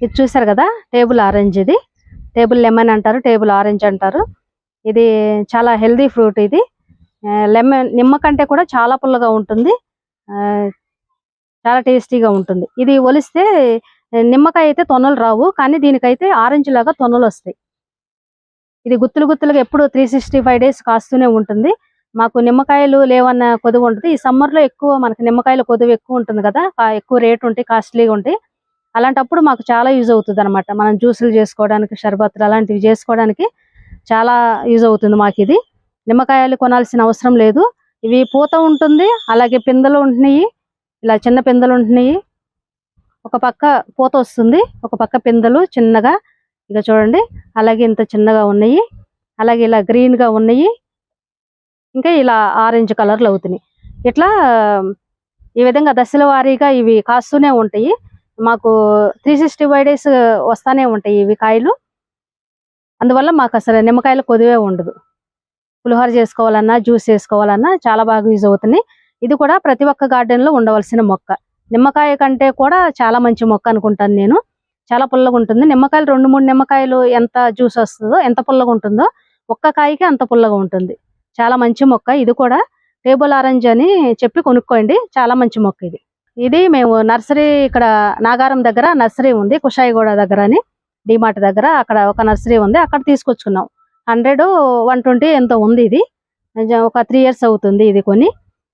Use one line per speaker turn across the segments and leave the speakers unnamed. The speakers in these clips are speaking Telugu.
ఇది చూసారు కదా? టేబుల్ ఆరెంజ్ ఇది. టేబుల్ లెమన్ అంటారు టేబుల్ ఆరెంజ్ అంటారు. ఇది చాలా హెల్దీ ఫ్రూట్ ఇది. లెమన్ నిమ్మ కంటే కూడా చాలా పుల్లగా ఉంటుంది. ఆ, చాలా టేస్టీగా ఉంటుంది. ఇది ఒలిస్తే నిమ్మకాయ అయితే తొనలు రావు కానీ దీనికైతే ఆరెంజ్ లాగా తొనలు వస్తాయి. ఇది గుత్తులు గుత్తులుగా ఎప్పుడు త్రీ సిక్స్టీ ఫైవ్ డేస్ కాస్తూనే ఉంటుంది. మాకు నిమ్మకాయలు లేవన్న కొదువు ఉంటుంది ఈ సమ్మర్లో ఎక్కువ మనకి నిమ్మకాయల కొదువు ఎక్కువ ఉంటుంది కదా? ఎక్కువ రేట్ ఉంటాయి కాస్ట్లీగా ఉంటాయి అలాంటప్పుడు మాకు చాలా యూజ్ అవుతుంది అనమాట మనం జ్యూసులు చేసుకోవడానికి షర్బత్లు అలాంటివి చేసుకోవడానికి చాలా యూజ్ అవుతుంది మాకు ఇది. నిమ్మకాయలు కొనాల్సిన అవసరం లేదు. ఇవి పూత ఉంటుంది అలాగే పిందెలు ఉంటున్నాయి ఇలా చిన్న పిందెలు ఉంటున్నాయి. ఒక పక్క పూత వస్తుంది ఒక పక్క పిందెలు చిన్నగా ఇక చూడండి అలాగే ఇంత చిన్నగా ఉన్నాయి. అలాగే ఇలా గ్రీన్గా ఉన్నాయి. ఇంకా ఇలా ఆరెంజ్ కలర్లు అవుతున్నాయి. ఇట్లా ఈ విధంగా దశల వారీగా ఇవి కాస్తూనే ఉంటాయి. మాకు త్రీ సిక్స్టీ ఫైవ్ డేస్ వస్తానే ఉంటాయి ఇవి కాయలు. అందువల్ల మాకు అసలు నిమ్మకాయలు కొద్దివే ఉండదు. పులిహోర చేసుకోవాలన్నా జ్యూస్ చేసుకోవాలన్నా చాలా బాగా యూజ్ అవుతుంది ఇది కూడా ప్రతి ఒక్క గార్డెన్లో ఉండవలసిన మొక్క. నిమ్మకాయ కంటే కూడా చాలా మంచి మొక్క అనుకుంటాను నేను. చాలా పుల్లగా ఉంటుంది. నిమ్మకాయలు రెండు మూడు నిమ్మకాయలు ఎంత జ్యూస్ వస్తుందో ఎంత పుల్లగా ఉంటుందో ఒక్క కాయకి అంత పుల్లగా ఉంటుంది. చాలా మంచి మొక్క. ఇది కూడా టేబుల్ ఆరెంజ్ అని చెప్పి కొనుక్కోండి. చాలా మంచి మొక్క ఇది. ఇది మేము నర్సరీ ఇక్కడ నాగారం దగ్గర నర్సరీ ఉంది కుషాయిగూడ దగ్గర అని డిమార్ట్ దగ్గర అక్కడ ఒక నర్సరీ ఉంది అక్కడ తీసుకొచ్చుకున్నాం. హండ్రెడ్ వన్ ట్వంటీ ఎంతో ఉంది ఇది. ఒక త్రీ ఇయర్స్ అవుతుంది ఇది కొన్ని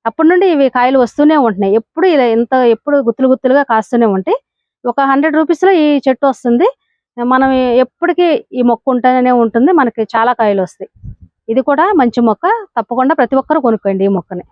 అప్పటి నుండి ఇవి కాయలు వస్తూనే ఉంటున్నాయి. ఎప్పుడు ఇలా ఎంత ఎప్పుడు గుత్తులు గుత్తులుగా కాస్తూనే ఉంటాయి ఒక హండ్రెడ్ రూపీస్లో ఈ చెట్టు వస్తుంది. మనం ఎప్పటికీ ఈ మొక్క ఉంటూనే ఉంటుంది మనకి చాలా కాయలు వస్తాయి. ఇది కూడా మంచి మొక్క తప్పకుండా ప్రతి ఒక్కరు కొనుక్కోండి ఈ మొక్కని.